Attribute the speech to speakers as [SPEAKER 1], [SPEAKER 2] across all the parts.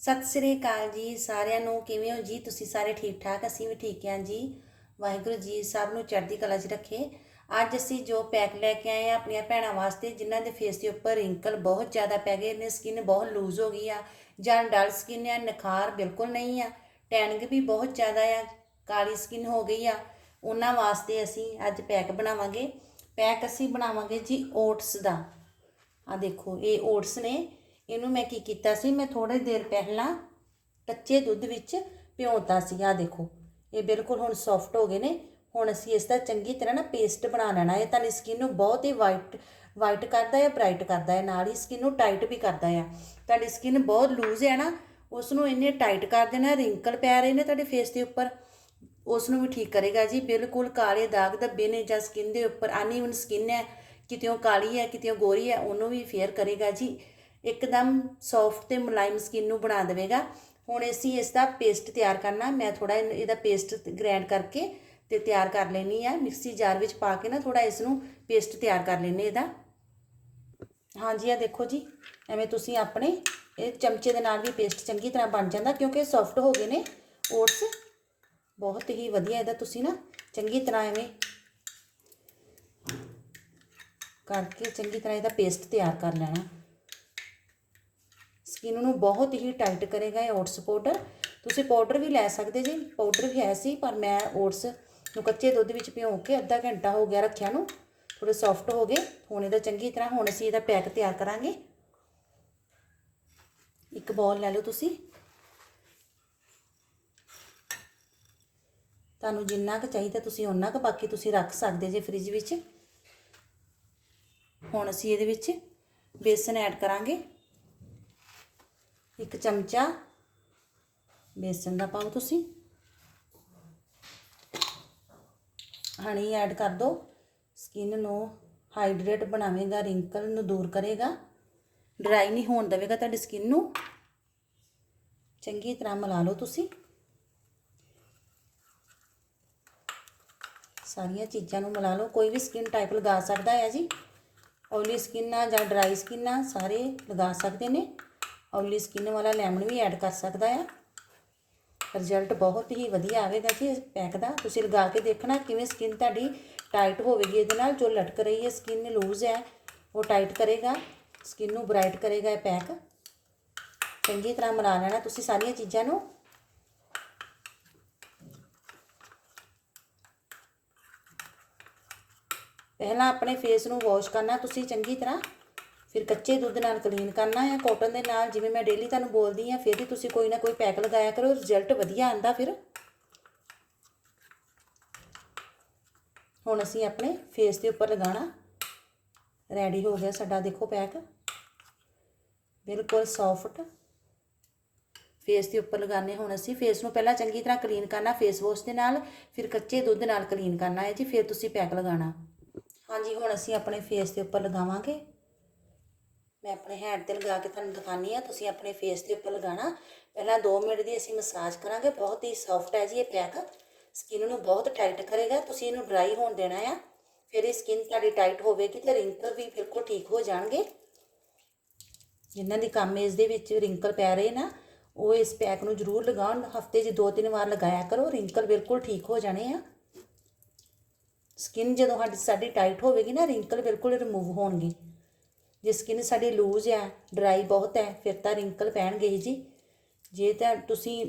[SPEAKER 1] ਸਤਿ ਸ੍ਰੀ ਅਕਾਲ ਜੀ ਸਾਰਿਆਂ ਨੂੰ। ਕਿਵੇਂ ਹੋ ਜੀ? ਤੁਸੀਂ ਸਾਰੇ ਠੀਕ ਠਾਕ? ਅਸੀਂ ਵੀ ਠੀਕ ਹਾਂ ਜੀ। ਵਾਹਿਗੁਰੂ ਜੀ ਸਭ ਨੂੰ ਚੜ੍ਹਦੀ ਕਲਾ 'ਚ ਰੱਖੇ। ਅੱਜ ਅਸੀਂ ਜੋ ਪੈਕ ਲੈ ਕੇ ਆਏ ਆ ਆਪਣੀਆਂ ਭੈਣਾਂ ਵਾਸਤੇ, ਜਿਨ੍ਹਾਂ ਦੇ ਫੇਸ ਦੇ ਉੱਪਰ ਰਿੰਕਲ ਬਹੁਤ ਜ਼ਿਆਦਾ ਪੈ ਗਏ ਨੇ ਸਕਿਨ ਬਹੁਤ ਲੂਜ਼ ਹੋ ਗਈ ਆ, ਜਾਂ ਡਲ ਸਕਿਨ ਆ, ਨਿਖਾਰ ਬਿਲਕੁਲ ਨਹੀਂ ਆ ਟੈਨਿੰਗ ਵੀ ਬਹੁਤ ਜ਼ਿਆਦਾ ਆ, ਕਾਲੀ ਸਕਿਨ ਹੋ ਗਈ ਆ। ਉਹਨਾਂ ਵਾਸਤੇ ਅਸੀਂ ਅੱਜ ਪੈਕ ਬਣਾਵਾਂਗੇ। ਪੈਕ ਅਸੀਂ ਬਣਾਵਾਂਗੇ ਜੀ ਓਟਸ ਦਾ। ਆ ਦੇਖੋ, ਇਹ ਓਟਸ ਨੇ ਇਹਨੂੰ ਮੈਂ ਕੀ ਕੀਤਾ ਸੀ? ਮੈਂ ਥੋੜੇ ਦੇਰ ਪਹਿਲਾਂ ਕੱਚੇ ਦੁੱਧ ਵਿੱਚ ਭਿਉਂਤਾ ਸੀ। ਆ ਦੇਖੋ, ਇਹ ਬਿਲਕੁਲ ਹੁਣ ਸੌਫਟ ਹੋ ਗਏ ਨੇ। ਹੁਣ ਅਸੀਂ ਇਸ ਦਾ ਚੰਗੀ ਤਰ੍ਹਾਂ ਨਾ ਪੇਸਟ ਬਣਾ ਲੈਣਾ। ਹੈ ਤੁਹਾਡੀ ਸਕਿਨ ਨੂੰ ਬਹੁਤ ਹੀ ਵਾਈਟ ਵਾਈਟ ਕਰਦਾ ਹੈ ਬ੍ਰਾਈਟ ਕਰਦਾ ਹੈ? ਨਾਲ ਹੀ ਸਕਿਨ ਨੂੰ ਟਾਈਟ ਵੀ ਕਰਦਾ ਹੈ। ਤੁਹਾਡੀ ਸਕਿਨ ਬਹੁਤ ਲੂਜ਼ ਹੈ ਨਾ। ਉਸ ਨੂੰ ਇੰਨੇ ਟਾਈਟ ਕਰ ਦੇਣਾ ਰਿੰਕਲ ਪੈ ਰਹੇ ਨੇ ਤੁਹਾਡੇ ਫੇਸ ਦੇ ਉੱਪਰ। ਉਸ ਨੂੰ ਵੀ ਠੀਕ ਕਰੇਗਾ ਜੀ। ਬਿਲਕੁਲ ਕਾਲੇ ਦਾਗ ਦੱਬੇ ਨੇ ਜਾਂ ਸਕਿਨ ਦੇ ਉੱਪਰ। ਅਨਈਵਨ ਸਕਿਨ ਹੈ ਕਿਤੇੋਂ ਕਾਲੀ ਹੈ ਕਿਤੇ ਉਹ ਗੋਰੀ ਹੈ, ਉਹਨੂੰ ਵੀ ਫੇਅਰ ਕਰੇਗਾ ਜੀ। ਇੱਕਦਮ ਸੌਫਟ ਤੇ ਮੁਲਾਇਮ ਸਕਿਨ ਨੂੰ ਬਣਾ ਦੇਵੇਗਾ। ਹੁਣ ਅਸੀਂ ਇਸ ਦਾ ਪੇਸਟ ਤਿਆਰ ਕਰਨਾ, ਮੈਂ ਥੋੜਾ ਇਹਦਾ ਪੇਸਟ ਗ੍ਰਾਈਂਡ ਕਰਕੇ ਤੇ ਤਿਆਰ ਕਰ ਲੈਣੀ ਆ ਮਿਕਸੀ ਜਾਰ ਵਿੱਚ ਪਾ ਕੇ ਨਾ ਥੋੜਾ ਇਸ ਨੂੰ ਪੇਸਟ ਤਿਆਰ ਕਰ ਲੈਣੇ ਇਹਦਾ। ਹਾਂਜੀ ਆ ਦੇਖੋ ਜੀ, ਐਵੇਂ ਤੁਸੀਂ ਆਪਣੇ ਇਹ ਚਮਚੇ ਦੇ ਨਾਲ ਵੀ ਪੇਸਟ ਚੰਗੀ ਤਰ੍ਹਾਂ ਬਣ ਜਾਂਦਾ ਕਿਉਂਕਿ ਸੌਫਟ ਹੋ ਗਏ ਨੇ। ਓਟਸ ਬਹੁਤ ਹੀ ਵਧੀਆ ਇਹਦਾ ਤੁਸੀਂ ਨਾ ਚੰਗੀ ਤਰ੍ਹਾਂ ਐਵੇਂ ਕਰਕੇ ਚੰਗੀ ਤਰ੍ਹਾਂ ਇਹਦਾ ਪੇਸਟ ਤਿਆਰ ਕਰ ਲੈਣਾ। ਸਕਿਨ ਨੂੰ ਬਹੁਤ ਹੀ ਟਾਈਟ ਕਰੇਗਾ ਇਹ ਓਟਸ ਪਾਊਡਰ ਤੁਸੀਂ ਪਾਊਡਰ ਵੀ ਲੈ ਸਕਦੇ ਜੀ ਪਾਊਡਰ ਵੀ ਹੈ ਸੀ, ਪਰ ਮੈਂ ਓਟਸ ਨੂੰ ਕੱਚੇ ਦੁੱਧ ਵਿੱਚ ਭਿਓ ਕੇ ਅੱਧਾ ਘੰਟਾ ਹੋ ਗਿਆ ਰੱਖਿਆ ਨੂੰ ਥੋੜੇ ਸੌਫਟ ਹੋ ਗਏ। ਹੁਣ ਇਹਦਾ ਚੰਗੀ ਤਰ੍ਹਾਂ ਹੁਣ ਅਸੀਂ ਇਹਦਾ ਪੈਕ ਤਿਆਰ ਕਰਾਂਗੇ। ਇੱਕ ਬੋਲ ਲੈ ਲਓ ਤੁਸੀਂ। ਤੁਹਾਨੂੰ ਜਿੰਨਾ ਕੁ ਚਾਹੀਦਾ ਤੁਸੀਂ ਉਹਨਾਂ ਕੁ, ਬਾਕੀ ਤੁਸੀਂ ਰੱਖ ਸਕਦੇ ਜੇ ਫ੍ਰਿਜ ਵਿੱਚ। ਹੁਣ ਅਸੀਂ ਇਹਦੇ ਵਿੱਚ ਬੇਸਨ ਐਡ ਕਰਾਂਗੇ। ਇੱਕ ਚਮਚਾ ਬੇਸਨ ਦਾ ਪਾਓ ਤੁਸੀਂ। ਹਣੀ ਐਡ ਕਰ ਦਿਓ ਸਕਿਨ ਨੂੰ ਹਾਈਡਰੇਟ ਬਣਾਵੇਗਾ, ਰਿੰਕਲ ਨੂੰ ਦੂਰ ਕਰੇਗਾ। ਡਰਾਈ ਨਹੀਂ ਹੋਣ ਦੇਵੇਗਾ ਤੁਹਾਡੀ ਸਕਿਨ ਨੂੰ। ਚੰਗੀ ਤਰ੍ਹਾਂ ਮਿਲਾ ਲਓ ਤੁਸੀਂ। ਸਾਰੀਆਂ ਚੀਜ਼ਾਂ ਨੂੰ ਮਿਲਾ ਲਓ। ਕੋਈ ਵੀ ਸਕਿਨ ਟਾਈਪ ਲਗਾ ਸਕਦਾ ਹੈ ਜੀ। ਆਇਲੀ ਸਕਿਨ ਆ ਜਾਂ ਡਰਾਈ ਸਕਿਨ ਆ, ਸਾਰੇ ਲਗਾ ਸਕਦੇ ਨੇ। ਆਇਲੀ ਸਕਿਨ ਵਾਲਾ ਲੈਮਨ ਵੀ ਐਡ ਕਰ ਸਕਦਾ ਆ। ਰਿਜ਼ਲਟ ਬਹੁਤ ਹੀ ਵਧੀਆ ਆਵੇਗਾ ਜੀ ਇਸ ਪੈਕ ਦਾ। ਤੁਸੀਂ ਲਗਾ ਕੇ ਦੇਖਣਾ ਕਿਵੇਂ ਸਕਿਨ ਤੁਹਾਡੀ ਟਾਈਟ ਹੋਵੇਗੀ ਇਹਦੇ ਨਾਲ। ਜੋ ਲਟਕ ਰਹੀ ਹੈ ਸਕਿਨ ਲੂਜ਼ ਹੈ, ਉਹ ਟਾਈਟ ਕਰੇਗਾ। ਸਕਿਨ ਨੂੰ ਬ੍ਰਾਈਟ ਕਰੇਗਾ ਇਹ ਪੈਕ ਚੰਗੀ ਤਰ੍ਹਾਂ ਮਿਲਾ ਲੈਣਾ ਤੁਸੀਂ ਸਾਰੀਆਂ ਚੀਜ਼ਾਂ ਨੂੰ। ਪਹਿਲਾਂ ਆਪਣੇ ਫੇਸ ਨੂੰ ਵਾਸ਼ ਕਰਨਾ, ਤੁਸੀਂ ਚੰਗੀ ਤਰ੍ਹਾਂ ਫਿਰ ਕੱਚੇ ਦੁੱਧ ਨਾਲ ਕਲੀਨ ਕਰਨਾ ਹੈ ਕਾਟਨ ਦੇ ਨਾਲ, ਜਿਵੇਂ ਮੈਂ ਡੇਲੀ ਤੁਹਾਨੂੰ ਬੋਲਦੀ ਆ ਫਿਰ ਵੀ ਤੁਸੀਂ ਕੋਈ ਨਾ ਕੋਈ ਪੈਕ ਲਗਾਇਆ ਕਰੋ ਰਿਜ਼ਲਟ ਵਧੀਆ ਆਂਦਾ ਫਿਰ। ਹੁਣ ਅਸੀਂ ਆਪਣੇ ਫੇਸ ਦੇ ਉੱਪਰ ਲਗਾਉਣਾ। ਰੈਡੀ ਹੋ ਗਿਆ ਸਾਡਾ, ਦੇਖੋ ਪੈਕ ਬਿਲਕੁਲ ਸੌਫਟ ਫੇਸ ਦੇ ਉੱਪਰ ਲਗਾਣੇ ਹੁਣ ਅਸੀਂ। ਫੇਸ ਨੂੰ ਪਹਿਲਾਂ ਚੰਗੀ ਤਰ੍ਹਾਂ ਕਲੀਨ ਕਰਨਾ ਫੇਸ ਵਾਸ਼ ਦੇ ਨਾਲ, ਫਿਰ ਕੱਚੇ ਦੁੱਧ ਨਾਲ ਕਲੀਨ ਕਰਨਾ ਹੈ ਜੀ, ਫਿਰ ਤੁਸੀਂ ਪੈਕ ਲਗਾਣਾ ਹਾਂਜੀ, ਹੁਣ ਅਸੀਂ ਆਪਣੇ ਫੇਸ ਦੇ ਉੱਪਰ ਲਗਾਵਾਂਗੇ। ਮੈਂ ਆਪਣੇ ਹੈਂਡ ਤੇ ਲਗਾ ਕੇ ਤੁਹਾਨੂੰ ਦਿਖਾਣੀ ਆ ਤੁਸੀਂ ਆਪਣੇ ਫੇਸ ਦੇ ਉੱਪਰ ਲਗਾਣਾ ਪਹਿਲਾਂ 2 ਮਿੰਟ ਦੀ ਅਸੀਂ ਮਸਾਜ ਕਰਾਂਗੇ, ਬਹੁਤ ਹੀ ਸੌਫਟ ਹੈ ਜੀ ਇਹ ਪੈਕ ਸਕਿਨ ਨੂੰ ਬਹੁਤ ਟਾਈਟ ਕਰੇਗਾ, ਤੁਸੀਂ ਇਹਨੂੰ ਡਰਾਈ ਹੋਣ ਦੇਣਾ ਆ। ਫਿਰ ਇਹ ਸਕਿਨ ਤੁਹਾਡੀ ਟਾਈਟ ਹੋਵੇਗੀ ਤੇ ਰਿੰਕਲ ਵੀ ਬਿਲਕੁਲ ਠੀਕ ਹੋ ਜਾਣਗੇ। ਜਿਨ੍ਹਾਂ ਦੀ ਕੰਮ ਏਜ ਦੇ ਵਿੱਚ ਰਿੰਕਲ ਪੈ ਰਹੇ ਨਾ, ਉਹ ਇਸ ਪੈਕ ਨੂੰ ਜ਼ਰੂਰ ਲਗਾਉਣ ਹਫ਼ਤੇ 'ਚ ਦੋ ਤਿੰਨ ਵਾਰ ਲਗਾਇਆ ਕਰੋ ਰਿੰਕਲ ਬਿਲਕੁਲ ਠੀਕ ਹੋ ਜਾਣੇ ਆ। ਸਕਿਨ ਜਦੋਂ ਸਾਡੀ ਸਾਡੀ ਟਾਈਟ ਹੋਵੇਗੀ ਨਾ ਰਿੰਕਲ ਬਿਲਕੁਲ ਰਿਮੂਵ ਹੋਣਗੇ। ਜੇ ਸਕਿਨ ਸਾਡੀ ਲੂਜ਼ ਹੈ ਡਰਾਈ ਬਹੁਤ ਹੈ, ਫਿਰ ਤਾਂ ਰਿੰਕਲ ਪੈਣਗੇ ਜੀ। ਜੇ ਤਾਂ ਤੁਸੀਂ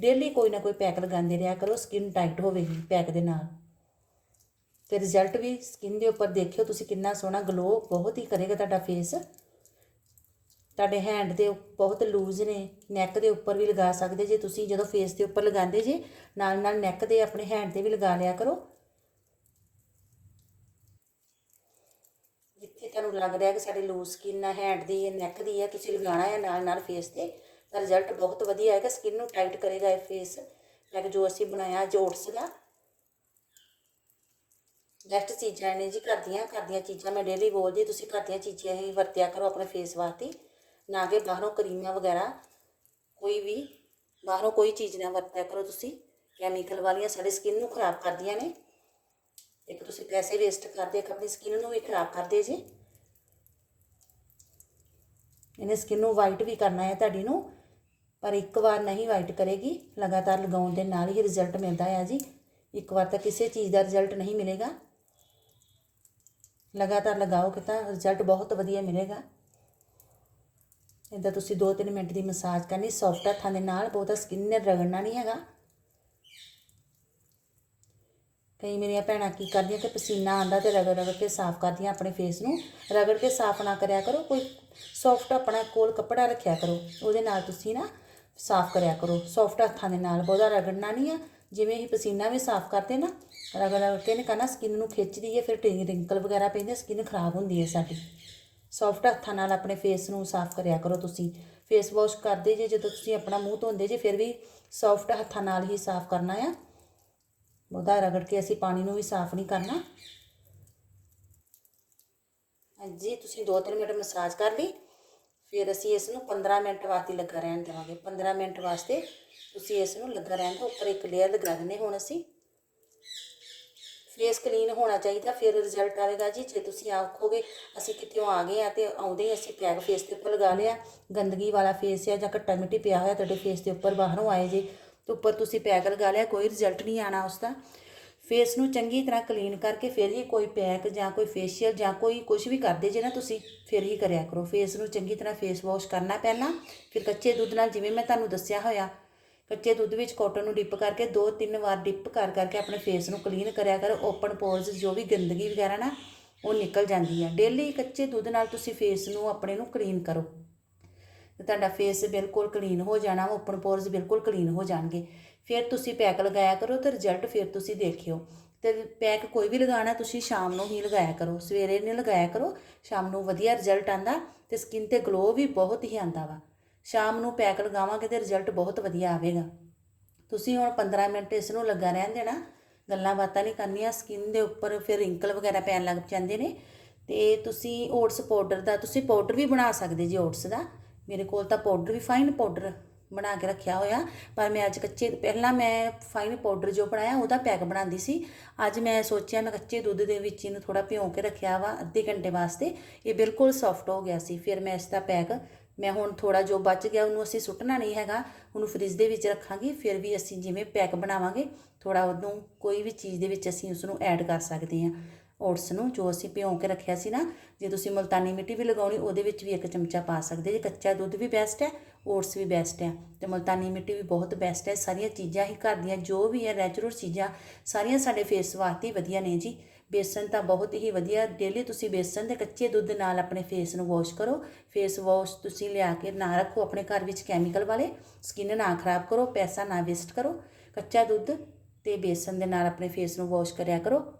[SPEAKER 1] ਡੇਲੀ ਕੋਈ ਨਾ ਕੋਈ ਪੈਕ ਲਗਾਉਂਦੇ ਰਿਹਾ ਕਰੋ ਸਕਿਨ ਟਾਈਟ ਹੋਵੇਗੀ ਪੈਕ ਦੇ ਨਾਲ। ਤੇ ਰਿਜ਼ਲਟ ਵੀ ਸਕਿਨ ਦੇ ਉੱਪਰ ਦੇਖਿਓ ਤੁਸੀਂ ਕਿੰਨਾ ਸੋਹਣਾ ਗਲੋ ਬਹੁਤ ਹੀ ਕਰੇਗਾ ਤੁਹਾਡਾ ਫੇਸ ਤੁਹਾਡੇ ਹੈਂਡ ਦੇ ਬਹੁਤ ਲੂਜ਼ ਨੇ ਨੈਕ ਦੇ ਉੱਪਰ ਵੀ ਲਗਾ ਸਕਦੇ ਜੇ ਤੁਸੀਂ, ਜਦੋਂ ਫੇਸ ਦੇ ਉੱਪਰ ਲਗਾਉਂਦੇ ਜੇ ਨਾਲ ਨਾਲ ਨੈਕ ਦੇ ਆਪਣੇ ਹੈਂਡ ਤੇ ਵੀ ਲਗਾ ਲਿਆ ਕਰੋ। ਤੁਹਾਨੂੰ ਲੱਗ ਰਿਹਾ ਕਿ ਸਾਡੀ ਲੂਜ਼ ਸਕਿਨ ਹੈ ਹੈਂਡ ਦੀ ਹੈ ਨੈਕ ਦੀ ਹੈ, ਤੁਸੀਂ ਲਗਾਉਣਾ ਹੈ ਨਾਲ ਨਾਲ ਫੇਸ ਤੇ, ਤਾਂ ਰਿਜ਼ਲਟ ਬਹੁਤ ਵਧੀਆ ਆਏਗਾ ਸਕਿਨ ਨੂੰ ਟਾਈਟ ਕਰੇਗਾ ਇਹ ਫੇਸ ਲਾਈਕ ਜੋ ਅਸੀਂ ਬਣਾਇਆ ਜੋਟਸ ਦਾ। ਬੈਸਟ ਚੀਜ਼ਾਂ ਨੇ ਜੀ ਘਰ ਦੀਆਂ ਘਰ ਦੀਆਂ ਚੀਜ਼ਾਂ ਮੈਂ ਡੇਲੀ ਬੋਲਦੀ ਤੁਸੀਂ ਘਰ ਦੀਆਂ ਚੀਜ਼ਾਂ ਹੀ ਵਰਤਿਆ ਕਰੋ ਆਪਣੇ ਫੇਸ ਵਾਸਤੇ। ਨਾ ਕਿ ਬਾਹਰੋਂ ਕਰੀਮਾਂ ਵਗੈਰਾ, ਕੋਈ ਵੀ, ਬਾਹਰੋਂ ਕੋਈ ਚੀਜ਼ ਨਾ ਵਰਤਿਆ ਕਰੋ ਤੁਸੀਂ। ਕੈਮੀਕਲ ਵਾਲੀਆਂ ਸਾਡੀ ਸਕਿਨ ਨੂੰ ਖਰਾਬ ਕਰਦੀਆਂ ਨੇ। ਇੱਕ ਤੁਸੀਂ ਪੈਸੇ ਵੇਸਟ ਕਰਦੇ, ਇੱਕ ਆਪਣੀ ਸਕਿਨ ਨੂੰ ਵੀ ਖਰਾਬ ਕਰਦੇ ਜੀ। ਇਹਨੇ ਸਕਿਨ ਨੂੰ ਵਾਈਟ ਵੀ ਕਰਨਾ ਹੈ ਤੁਹਾਡੀ ਨੂੰ, ਪਰ ਇੱਕ ਵਾਰ ਨਹੀਂ ਵਾਈਟ ਕਰੇਗੀ, ਲਗਾਤਾਰ ਲਗਾਉਣ ਦੇ ਨਾਲ ਹੀ ਰਿਜ਼ਲਟ ਮਿਲਦਾ ਹੈ ਜੀ। ਇੱਕ ਵਾਰ ਤਾਂ ਕਿਸੇ ਚੀਜ਼ ਦਾ ਰਿਜ਼ਲਟ ਨਹੀਂ ਮਿਲੇਗਾ। ਲਗਾਤਾਰ ਲਗਾਓਗੇ ਤਾਂ ਰਿਜ਼ਲਟ ਬਹੁਤ ਵਧੀਆ ਮਿਲੇਗਾ। ਇੱਦਾਂ ਤੁਸੀਂ 2-3 ਮਿੰਟ ਦੀ ਮਸਾਜ ਕਰਨੀ ਸੌਫਟ ਹੱਥਾਂ ਦੇ ਨਾਲ ਬਹੁਤਾ ਸਕਿਨ ਨੇ ਰਗੜਨਾ ਨਹੀਂ ਹੈਗਾ। ਕਈ ਮੇਰੀਆਂ ਭੈਣਾਂ ਕੀ ਕਰਦੀਆਂ ਕਿ ਪਸੀਨਾ ਆਂਦਾ ਤੇ ਰਗੜ ਰਗੜ ਕੇ ਸਾਫ਼ ਕਰਦੀਆਂ ਆਪਣੇ ਫੇਸ ਨੂੰ। ਰਗੜ ਕੇ ਸਾਫ਼ ਨਾ ਕਰਿਆ ਕਰੋ, ਕੋਈ ਸੌਫਟ ਆਪਣਾ ਕੋਲ ਕੱਪੜਾ ਰੱਖਿਆ ਕਰੋ, ਉਹਦੇ ਨਾਲ ਤੁਸੀਂ ਨਾ ਸਾਫ਼ ਕਰਿਆ ਕਰੋ। ਸੌਫਟ ਹੱਥਾਂ ਦੇ ਨਾਲ ਬਹੁਤਾ ਰਗੜਨਾ ਨਹੀਂ ਆ, ਜਿਵੇਂ ਹੀ ਪਸੀਨਾ ਵੀ ਸਾਫ਼ ਕਰਦੇ ਨਾ, ਰਗੜ ਰਗੜ ਕੇ ਨੇ ਕਰਨਾ ਸਕਿਨ ਨੂੰ ਖਿੱਚਦੀ ਹੈ ਫਿਰ ਟਿੰਗ ਰਿੰਕਲ ਵਗੈਰਾ ਪੈਂਦੇ ਸਕਿਨ ਖਰਾਬ ਹੁੰਦੀ ਹੈ ਸਾਡੀ। ਸੌਫਟ ਹੱਥਾਂ ਨਾਲ ਆਪਣੇ ਫੇਸ ਨੂੰ ਸਾਫ਼ ਕਰਿਆ ਕਰੋ ਤੁਸੀਂ। ਫੇਸ ਵਾਸ਼ ਕਰਦੇ ਜੇ, ਜਦੋਂ ਤੁਸੀਂ ਆਪਣਾ ਮੂੰਹ ਧੋਂਦੇ ਜੇ, ਫਿਰ ਵੀ ਸੌਫਟ ਹੱਥਾਂ ਨਾਲ ਹੀ ਸਾਫ਼ ਕਰਨਾ ਆ। ਉਹਦਾ ਰਗੜ ਕੇ ਅਸੀਂ ਪਾਣੀ ਨੂੰ ਵੀ ਸਾਫ਼ ਨਹੀਂ ਕਰਨਾ। ਹਾਂਜੀ, ਤੁਸੀਂ 2-3 ਮਿੰਟ ਮਸਾਜ ਕਰ ਲਈ। ਫਿਰ ਅਸੀਂ ਇਸ ਨੂੰ 15 ਮਿੰਟ ਵਾਸਤੇ ਲੱਗਾ ਰਹਿਣ ਦੇਵਾਂਗੇ। 15 ਮਿੰਟ ਵਾਸਤੇ ਤੁਸੀਂ ਇਸ ਨੂੰ ਲੱਗਾ ਰਹਿਣ ਦਿਓ। ਉੱਪਰ ਇੱਕ ਲੇਅਰ ਲਗਾ ਦਿੰਦੇ ਹੁਣ ਅਸੀਂ। ਫੇਸ ਕਲੀਨ ਹੋਣਾ ਚਾਹੀਦਾ, ਫਿਰ ਰਿਜ਼ਲਟ ਆਵੇਗਾ ਜੀ। ਜੇ ਤੁਸੀਂ ਆਖੋਗੇ ਅਸੀਂ ਕਿਤੇੋਂ ਆ ਗਏ ਆ ਤੇ ਆਉਂਦੇ ਹੀ ਅਸੀਂ ਪੈਕ ਫੇਸ ਦੇ ਉੱਪਰ ਲਗਾ ਲਿਆ। ਗੰਦਗੀ ਵਾਲਾ ਫੇਸ ਆ ਜਾਂ ਘੱਟਾ ਮਿੱਟੀ ਪਿਆ ਹੋਇਆ, ਤੁਹਾਡੇ ਫੇਸ ਦੇ ਉੱਪਰ ਬਾਹਰੋਂ ਆਏ ਜੇ। ਤੇ ਉੱਪਰ ਤੁਸੀਂ ਪੈਕ ਲਗਾ ਲਿਆ, ਕੋਈ ਰਿਜ਼ਲਟ ਨਹੀਂ ਆਣਾ ਉਸ ਦਾ। ਫੇਸ ਨੂੰ ਚੰਗੀ ਤਰ੍ਹਾਂ ਕਲੀਨ ਕਰਕੇ ਫਿਰ ਹੀ ਕੋਈ ਪੈਕ ਜਾਂ ਕੋਈ ਫੇਸ਼ੀਅਲ ਜਾਂ ਕੋਈ ਕੁਝ ਵੀ ਕਰਦੇ ਜੇ ਨਾ ਤੁਸੀਂ, ਫਿਰ ਹੀ ਕਰਿਆ ਕਰੋ। ਫੇਸ ਨੂੰ ਚੰਗੀ ਤਰ੍ਹਾਂ ਫੇਸ ਵਾਸ਼ ਕਰਨਾ ਪਹਿਲਾਂ, ਫਿਰ ਕੱਚੇ ਦੁੱਧ ਨਾਲ ਜਿਵੇਂ ਮੈਂ ਤੁਹਾਨੂੰ ਦੱਸਿਆ ਹੋਇਆ, ਕੱਚੇ ਦੁੱਧ ਵਿੱਚ ਕਾਟਨ ਨੂੰ ਡਿਪ ਕਰਕੇ ਦੋ ਤਿੰਨ ਵਾਰ ਡਿਪ ਕਰ ਕਰਕੇ ਆਪਣੇ ਫੇਸ ਨੂੰ ਕਲੀਨ ਕਰਿਆ ਕਰੋ। ਓਪਨ ਪੋਰਸ ਜੋ ਵੀ ਗੰਦਗੀ ਵਗੈਰਾ ਨਾ, ਉਹ ਨਿਕਲ ਜਾਂਦੀ ਹੈ ਡੇਲੀ ਕੱਚੇ ਦੁੱਧ ਨਾਲ ਤੁਸੀਂ ਫੇਸ ਨੂੰ ਆਪਣੇ ਨੂੰ ਕਲੀਨ ਕਰੋ। ਤੇ ਤੁਹਾਡਾ ਫੇਸ ਬਿਲਕੁਲ ਕਲੀਨ ਹੋ ਜਾਣਾ ਓਪਨ ਪੋਰਸ ਬਿਲਕੁਲ ਕਲੀਨ ਹੋ ਜਾਣਗੇ। ਫਿਰ ਤੁਸੀਂ ਪੈਕ ਲਗਾਇਆ ਕਰੋ ਤੇ ਰਿਜ਼ਲਟ ਫਿਰ ਤੁਸੀਂ ਦੇਖਿਓ। ਤੇ ਪੈਕ ਕੋਈ ਵੀ ਲਗਾਉਣਾ, ਤੁਸੀਂ ਸ਼ਾਮ ਨੂੰ ਹੀ ਲਗਾਇਆ ਕਰੋ। ਸਵੇਰੇ ਨਹੀਂ ਲਗਾਇਆ ਕਰੋ, ਸ਼ਾਮ ਨੂੰ ਵਧੀਆ ਰਿਜ਼ਲਟ ਆਂਦਾ ਤੇ ਸਕਿਨ ਤੇ ਗਲੋ ਵੀ ਬਹੁਤ ਹੀ ਆਂਦਾ ਵਾ। ਸ਼ਾਮ ਨੂੰ ਪੈਕ ਲਗਾਵਾਂਗੇ ਤੇ ਰਿਜ਼ਲਟ ਬਹੁਤ ਵਧੀਆ ਆਵੇਗਾ। ਤੁਸੀਂ ਹੁਣ 15 ਮਿੰਟ ਇਸ ਨੂੰ ਲੱਗਾ ਰਹਿਣ ਦੇਣਾ। ਗੱਲਾਂ ਬਾਤਾਂ ਨਹੀਂ ਕਰਨੀਆਂ ਸਕਿਨ ਦੇ ਉੱਪਰ ਫਿਰ ਰਿੰਕਲ ਵਗੈਰਾ ਪੈਣ ਲੱਗ ਜਾਂਦੇ ਨੇ। ਤੇ ਤੁਸੀਂ ਓਟਸ ਪਾਊਡਰ ਦਾ, ਤੁਸੀਂ ਪਾਊਡਰ ਵੀ ਬਣਾ ਸਕਦੇ ਜੀ ਓਟਸ ਦਾ। ਮੇਰੇ ਕੋਲ ਤਾਂ ਪਾਊਡਰ ਵੀ ਫਾਈਨ ਪਾਊਡਰ ਬਣਾ ਕੇ ਰੱਖਿਆ ਹੋਇਆ, ਪਰ ਮੈਂ ਅੱਜ ਕੱਚੇ, ਪਹਿਲਾਂ ਮੈਂ ਫਾਈਨ ਪਾਊਡਰ ਜੋ ਬਣਾਇਆ ਉਹਦਾ ਪੈਕ ਬਣਾਉਂਦੀ ਸੀ। ਅੱਜ ਮੈਂ ਸੋਚਿਆ ਮੈਂ ਕੱਚੇ ਦੁੱਧ ਦੇ ਵਿੱਚ ਇਹਨੂੰ ਥੋੜਾ ਭਿਓ ਕੇ ਰੱਖਿਆ ਵਾ ਅੱਧੇ ਘੰਟੇ ਵਾਸਤੇ, ਇਹ ਬਿਲਕੁਲ ਸੌਫਟ ਹੋ ਗਿਆ ਸੀ। ਫਿਰ ਮੈਂ ਇਸ ਦਾ ਪੈਕ ਮੈਂ ਹੁਣ ਥੋੜਾ ਜੋ ਬਚ ਗਿਆ ਉਹਨੂੰ ਅਸੀਂ ਸੁੱਟਣਾ ਨਹੀਂ ਹੈਗਾ, ਉਹਨੂੰ ਫ੍ਰਿਜ ਦੇ ਵਿੱਚ ਰੱਖਾਂਗੇ, ਫਿਰ ਵੀ ਅਸੀਂ ਜਿਵੇਂ ਪੈਕ ਬਣਾਵਾਂਗੇ ਥੋੜਾ ਉਹਨੂੰ ਕੋਈ ਵੀ ਚੀਜ਼ ਦੇ ਵਿੱਚ ਅਸੀਂ ਉਸ ਨੂੰ ਐਡ ਕਰ ਸਕਦੇ ਹਾਂ। ਓਟਸ ਨੂੰ, ਜੋ ਅਸੀਂ ਭਿਉਂ ਕੇ ਰੱਖਿਆ ਸੀ ਨਾ, ਜੇ ਤੁਸੀਂ ਮੁਲਤਾਨੀ ਮਿੱਟੀ ਵੀ ਲਗਾਉਣੀ, ਉਹਦੇ ਵਿੱਚ ਵੀ ਇੱਕ ਚਮਚਾ ਪਾ ਸਕਦੇ ਜੇ ਕੱਚਾ ਦੁੱਧ ਵੀ ਬੈਸਟ ਹੈ, ਓਟਸ ਵੀ ਬੈਸਟ ਹੈ। ਤੇ ਮੁਲਤਾਨੀ ਮਿੱਟੀ ਵੀ ਬਹੁਤ ਬੈਸਟ ਹੈ। ਸਾਰੀਆਂ ਚੀਜ਼ਾਂ ਹੀ ਘਰ ਦੀਆਂ ਜੋ ਵੀ ਹੈ ਨੈਚੁਰਲ ਚੀਜ਼ਾਂ, ਸਾਰੀਆਂ ਸਾਡੇ ਫੇਸ ਵਾਸਤੇ ਵਧੀਆ ਨੇ ਜੀ। ਬੇਸਨ ਤਾਂ ਬਹੁਤ ਹੀ ਵਧੀਆ। ਡੇਲੀ ਤੁਸੀਂ ਬੇਸਨ ਦੇ ਕੱਚੇ ਦੁੱਧ ਨਾਲ ਆਪਣੇ ਫੇਸ ਨੂੰ ਵਾਸ਼ ਕਰੋ। ਫੇਸ ਵਾਸ਼ ਤੁਸੀਂ ਲਿਆ ਕੇ ਨਾ ਰੱਖੋ ਆਪਣੇ ਘਰ ਵਿੱਚ ਕੈਮੀਕਲ ਵਾਲੇ। ਸਕਿਨ ਨਾ ਖਰਾਬ ਕਰੋ, ਪੈਸਾ ਨਾ ਵੇਸਟ ਕਰੋ। ਕੱਚਾ ਦੁੱਧ ਤੇ ਬੇਸਨ ਦੇ ਨਾਲ ਆਪਣੇ ਫੇਸ ਨੂੰ ਵਾਸ਼ ਕਰਿਆ ਕਰੋ।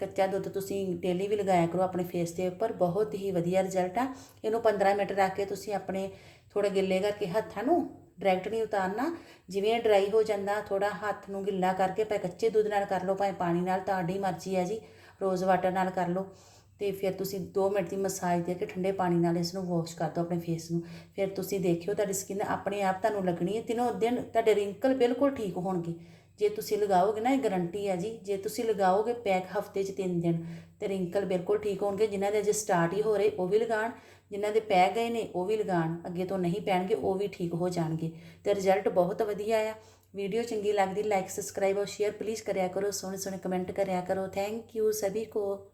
[SPEAKER 1] ਕੱਚਾ ਦੁੱਧ ਤੁਸੀਂ ਡੇਲੀ ਵੀ ਲਗਾਇਆ ਕਰੋ ਆਪਣੇ ਫੇਸ ਦੇ ਉੱਪਰ, ਬਹੁਤ ਹੀ ਵਧੀਆ ਰਿਜ਼ਲਟ ਆ। ਇਹਨੂੰ 15 ਮਿੰਟ ਰੱਖ ਕੇ ਤੁਸੀਂ ਆਪਣੇ ਥੋੜਾ ਗਿੱਲੇ ਕਰਕੇ ਹੱਥਾਂ ਨੂੰ ਡਾਇਰੈਕਟ ਨਹੀਂ ਉਤਾਰਨਾ। ਜਿਵੇਂ ਡਰਾਈ ਹੋ ਜਾਂਦਾ ਥੋੜਾ ਹੱਥ ਨੂੰ ਗਿੱਲਾ ਕਰਕੇ ਭਾਵੇਂ ਕੱਚੇ ਦੁੱਧ ਨਾਲ ਕਰ ਲਓ, ਭਾਵੇਂ ਪਾਣੀ ਨਾਲ, ਤੁਹਾਡੀ ਮਰਜ਼ੀ ਹੈ ਜੀ। ਰੋਜ਼ ਵਾਟਰ ਨਾਲ ਕਰ ਲਓ। ਤੇ ਫਿਰ ਤੁਸੀਂ 2 ਮਿੰਟ ਦੀ ਮਸਾਜ ਦੇ ਕੇ ਠੰਡੇ ਪਾਣੀ ਨਾਲ ਇਸ ਨੂੰ ਵਾਸ਼ ਕਰ ਦਿਓ ਆਪਣੇ ਫੇਸ ਨੂੰ। ਫਿਰ ਤੁਸੀਂ ਦੇਖਿਓ ਤੁਹਾਡੀ ਸਕਿਨ ਆਪਣੇ ਆਪ ਤੁਹਾਨੂੰ ਲੱਗਣੀ ਹੈ। ਤਿੰਨੋਂ ਦਿਨ ਤੁਹਾਡੇ ਰਿੰਕਲ ਬਿਲਕੁਲ ਠੀਕ ਹੋਣਗੇ। ਜੇ ਤੁਸੀਂ ਲਗਾਓਗੇ ਨਾ, ਇਹ ਗਾਰੰਟੀ ਹੈ ਜੀ। ਜੇ ਤੁਸੀਂ ਲਗਾਓਗੇ ਪੈਕ ਹਫ਼ਤੇ 'ਚ 3 ਦਿਨ, ਤੇ ਰਿੰਕਲ ਬਿਲਕੁਲ ਠੀਕ ਹੋਣਗੇ। ਜਿਨ੍ਹਾਂ ਦੇ ਅਜੇ ਸਟਾਰਟ ਹੀ ਹੋ ਰਹੇ, ਉਹ ਵੀ ਲਗਾਣ ਜਿਨ੍ਹਾਂ ਦੇ ਪੈ ਗਏ ਨੇ, ਉਹ ਵੀ ਲਗਾਣ ਅੱਗੇ ਤੋਂ ਨਹੀਂ ਪੈਣਗੇ, ਉਹ ਵੀ ਠੀਕ ਹੋ ਜਾਣਗੇ। ਤੇ ਰਿਜ਼ਲਟ ਬਹੁਤ ਵਧੀਆ ਆ। ਵੀਡੀਓ ਚੰਗੀ ਲੱਗਦੀ ਲਾਈਕ ਸਬਸਕ੍ਰਾਈਬ ਔਰ ਸ਼ੇਅਰ ਪਲੀਜ਼ ਕਰਿਆ ਕਰੋ। ਸੋਹਣੇ ਸੋਹਣੇ ਕਮੈਂਟ ਕਰਿਆ ਕਰੋ। ਥੈਂਕ ਯੂ ਸਭੀ ਕੋ।